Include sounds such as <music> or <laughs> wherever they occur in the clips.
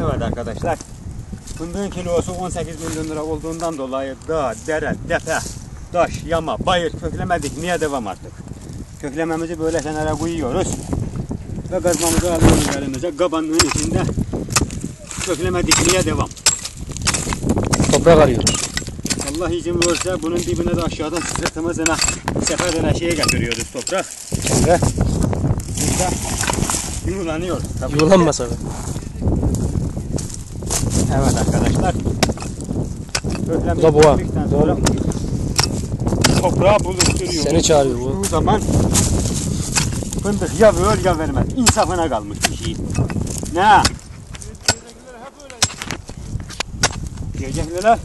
Evet arkadaşlar. Fındığın kilosu 18 milyon lira olduğundan dolayı dağ, dere, tepe, taş, yama, bayır köklemedik. Niye devam artık? Köklememizi böyle kenara koyuyoruz. Ve gazmamızı alıyoruz elimize. Kabanlığın içinde köklemedik. Niye devam? Toprak arıyor. Allah izin verirse bunun dibine de aşağıdan sırtımızına seferden şeye getiriyoruz toprak. Ve burada yuvarlanıyoruz. Tabii ki. Yuvarlanma sakın. Evet arkadaşlar. Bu da boğa. Sonra toprağı buluşturuyoruz. Seni çağırıyor bu. Bu zaman fındık ya ver ya vermez. İnsafına kalmış bir şey. Ne? Diyecekler.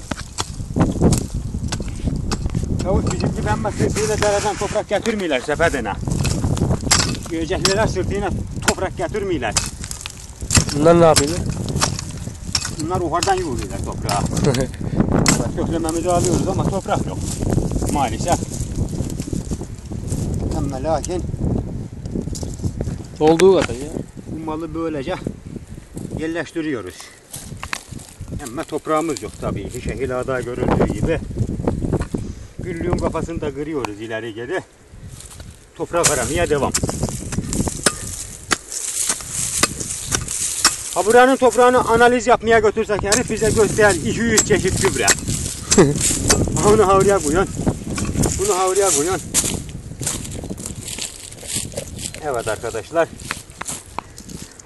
Yavuz bizim gibi ama sırtıyla dereden toprak getirmiyorlar sepetine. Diyecekler sırtıyla toprak getirmiyorlar. Bunlar ne yapıyorlar? Bunlar uhardan yürüyorlar toprağa. <laughs> Köklememizi alıyoruz ama toprak yok. Maalesef. Ama lakin Olduğu kadar ya. bu malı böylece yerleştiriyoruz. Ama toprağımız yok tabii ki. Şehil ağda görüldüğü gibi. Güllüğün kafasını da kırıyoruz ileri geri. Toprak aramaya devam. Ha buranın toprağını analiz yapmaya götürsek herif bize göster 200 çeşit gübre. <laughs> Onu havluya koyun. Bunu havluya koyun. Evet arkadaşlar.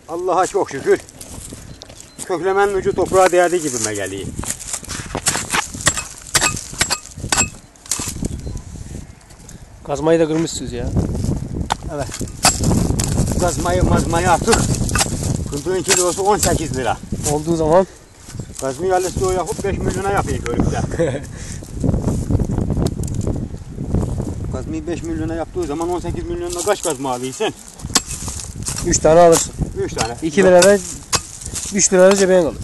Allah'a çok şükür. Köklemenin ucu toprağa değdi gibime geliyor. Kazmayı da kırmışsınız ya. Kazmayı mazmayı artık. Fındığın kilosu 18 lira. Olduğu zaman Kazmayı alısı o yapıp 5 milyona yapıyor körükte. <laughs> Kazmayı 5 milyona yaptığı zaman 18 milyonla kaç kazma alıyorsun? 3 tane alırsın. 3 tane. 2 lirada 3 lirada cebine kalır.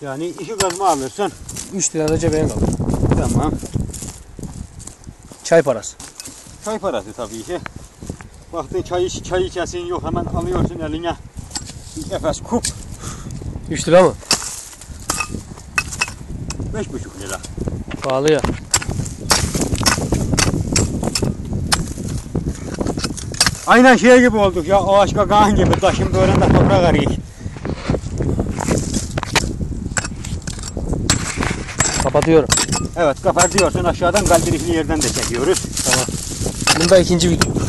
Yani 2 kazma alırsın. 3 lirada cebine kalır. Tamam. Çay parası. Çay parası tabii ki. Baktın çayı, çayı kesin yok hemen alıyorsun eline. Bir Efes kup 3 lira mı? 5,5 lira. Pahalı ya. Aynen şey gibi olduk ya ağaç kakağın gibi taşın böğründe toprak arayık. Kapatıyorum. Evet kapatıyorsun aşağıdan kaldırıklı yerden de çekiyoruz. Bunda ikinci video.